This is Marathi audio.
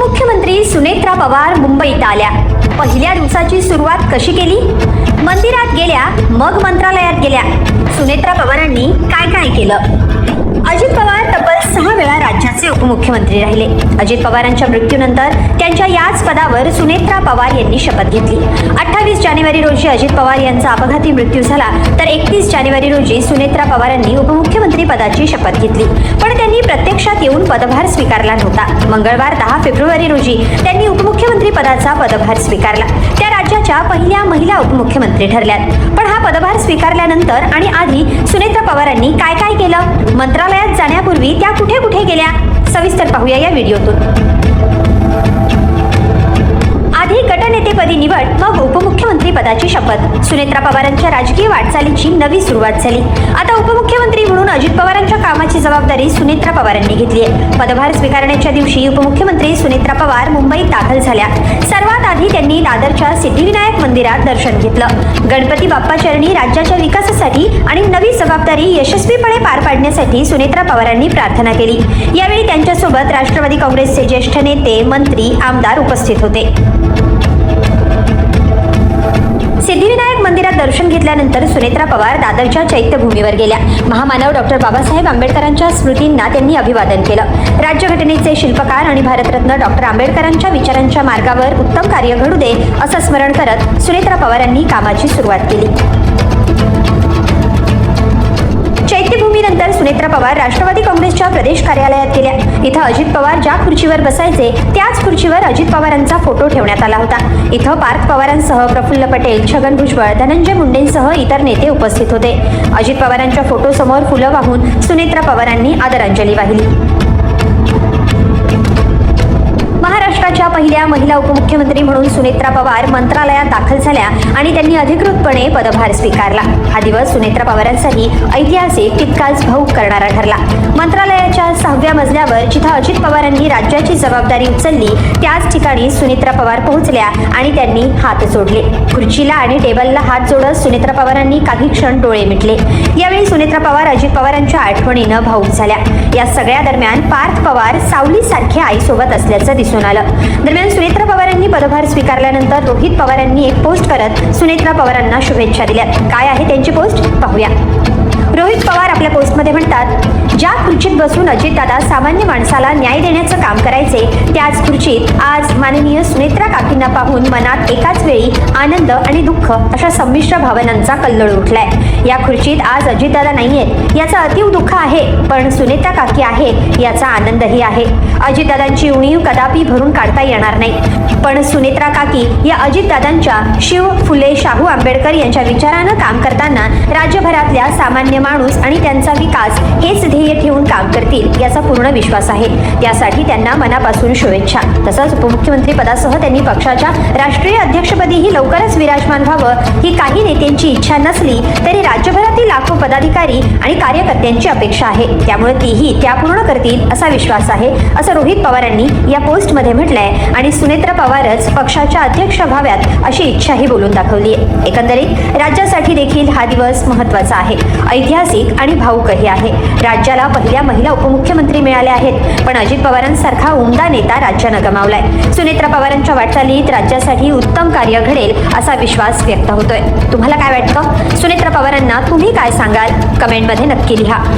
उपमुख्यमंत्री सुनेत्रा पवार मुंबईत आल्या. पहिल्या दिवसाची सुरुवात कशी केली? मंदिरात गेल्या मग मंत्रालयात गेल्या. सुनेत्रा पवारांनी काय काय केलं? अजित पवार तब्बल सहा वेळा राज्याचे उपमुख्यमंत्री राहिले. अजित पवारांच्या मृत्यूनंतर त्यांच्या याच पदावर सुनेत्रा पवार यांनी शपथ घेतली. अठ्ठावीस जानेवारी रोजी अजित पवार यांचा अपघाती मृत्यू झाला तर एकतीस जानेवारी रोजी सुनेत्रा पवारांनी उपमुख्यमंत्री पदाची शपथ घेतली. पण त्यांनी प्रत्यक्षात येऊन पदभार स्वीकारला नव्हता. मंगळवार दहा फेब्रुवारी रोजी त्यांनी उपमुख्यमंत्री पदाचा पदभार स्वीकारला. त्या राज्याच्या पहिल्या महिला उपमुख्यमंत्री ठरल्यात. पण हा पदभार स्वीकारल्यानंतर आणि आधी सुनेत्रा पवारांनी काय काय केलं? मंत्रालयात जाण्यापूर्वी त्या कुठे कुठे गेल्या? सविस्तर पाहूया या व्हिडिओतून. आधी गटनेतेपदी निवड मग उपमुख्यमंत्री पदाची शपथ. सुनेत्रा पवारांच्या राजकीय वाटचालीची नवी सुरुवात झाली. आता उपमुख्यमंत्री म्हणून अजित पवारांच्या कामाची जबाबदारी सुनेत्रा पवारांनी घेतली आहे. पदभार स्वीकारण्याच्या दिवशी उपमुख्यमंत्री सुनेत्रा पवार मुंबईत दाखल झाल्या. सर्वात आधी त्यांनी दादरच्या सिद्धिविनायक मंदिरात दर्शन घेतलं. गणपती बाप्पा चरणी राज्याच्या विकासासाठी आणि नवी जबाबदारी यशस्वीपणे पार पाडण्यासाठी सुनेत्रा पवारांनी प्रार्थना केली. यावेळी त्यांच्यासोबत राष्ट्रवादी काँग्रेसचे ज्येष्ठ नेते मंत्री आमदार उपस्थित होते. सिद्धिविनायक मंदिरात दर्शन घेतल्यानंतर सुनेत्रा पवार दादरच्या चैत्यभूमीवर गेल्या. महामानव डॉक्टर बाबासाहेब आंबेडकरांच्या स्मृतींना त्यांनी अभिवादन केलं. राज्यघटनेचे शिल्पकार आणि भारतरत्न डॉक्टर आंबेडकरांच्या विचारांच्या मार्गावर उत्तम कार्य घडू दे असं स्मरण करत सुनेत्रा पवारांनी कामाची सुरुवात केली. चैत्यभूमीनंतर सुनेत्रा पवार राष्ट्रवादी काँग्रेसच्या प्रदेश कार्यालयात गेल्या. इथं अजित पवार ज्या खुर्चीवर बसायचे त्याच खुर्चीवर अजित पवारांचा फोटो ठेवण्यात आला होता. इथं पार्थ पवारांसह प्रफुल्ल पटेल छगन भुजबळ धनंजय मुंडेंसह इतर नेते उपस्थित होते. अजित पवारांच्या फोटोसमोर फुलं वाहून सुनेत्रा पवारांनी आदरांजली वाहिली. महाराष्ट्राच्या पहिल्या महिला उपमुख्यमंत्री म्हणून सुनेत्रा पवार मंत्रालयात दाखल झाल्या आणि त्यांनी अधिकृतपणे पदभार स्वीकारला. हा दिवस सुनेत्रा पवारांसाठी ऐतिहासिक तितकाच भाऊक करणारा ठरला. मंत्रालयाच्या सहाव्या मजल्यावर जिथं अजित पवारांनी राज्याची जबाबदारी उचलली त्याच ठिकाणी सुनेत्रा पवार पोहोचल्या आणि त्यांनी हात जोडले. खुर्चीला आणि टेबलला हात जोडत सुनेत्रा पवारांनी काही क्षण डोळे मिटले. यावेळी सुनेत्रा पवार अजित पवारांच्या आठवणीनं भाऊक झाल्या. या सगळ्या दरम्यान पार्थ पवार सावलीसारखे आईसोबत असल्याचं दिसून आलं. दरम्यान सुनेत्रा पवारांनी पदभार स्वीकारल्यानंतर रोहित पवारांनी एक पोस्ट करत सुनेत्रा पवारांना शुभेच्छा दिल्या. काय आहे त्यांची पोस्ट? पाहूया. रोहित पवार आपल्या पोस्टमध्ये म्हणतात ज्या खुर्चीत बसून अजितदादा सामान्य माणसाला न्याय देण्याचं काम करायचे त्याच खुर्चीत आज माननीय सुनेत्रा काकींना पाहून मनात एकाच वेळी आनंद आणि दुःख अशा संमिश्र भावनांचा कल्लोळ उठलाय. या खुर्चीत आज अजितदादा नाहीयेत याचं अतीव दुःख आहे पण सुनेत्रा काकी आहे याचा आनंदही आहे. अजितदादांची उणीव कदापि भरून काढता येणार नाही. पण सुनेत्रा काकी या अजितदादांच्या शिव फुले शाहू आंबेडकर यांच्या विचारानं काम करताना राज्यभरातल्या सामान्य माणूस आणि त्यांचा विकास हेच ध्येय ठेवून काम करतील याचा पूर्ण विश्वास आहे. त्यासाठी त्यांना मनापासून शुभेच्छा. तसंच उपमुख्यमंत्री पदासह त्यांनी पक्षाच्या राष्ट्रीय अध्यक्षपदीही लवकरच विराजमान व्हावं ही काही नेत्यांची इच्छा नसली तरी राज्यभरातील लाखो पदाधिकारी आणि कार्यकर्त्यांची अपेक्षा आहे. त्यामुळे तीही त्या पूर्ण करतील असा विश्वास आहे असं रोहित पवारांनी या पोस्टमध्ये म्हटलंय. आणि सुनेत्रा पवारच पक्षाच्या अध्यक्ष व्हाव्यात अशी इच्छाही बोलून दाखवली आहे एकंदरीत राज्यासाठी देखील हा दिवस महत्त्वाचा आहे. ऐतिहासिक आणि भाऊकही आहे. राज्याला पहिल्या महिला उपमुख्यमंत्री मिळाल्या आहेत. पण अजित पवारांसारखा उमदा नेता राज्यानं गमावलाय. सुनेत्रा पवारांच्या वाटचालीत राज्यासाठी उत्तम कार्य घडेल असा विश्वास व्यक्त होतोय. तुम्हाला काय वाटतं? सुनेत्रा पवारांना तुम्ही काय सांगाल? कमेंटमध्ये नक्की लिहा.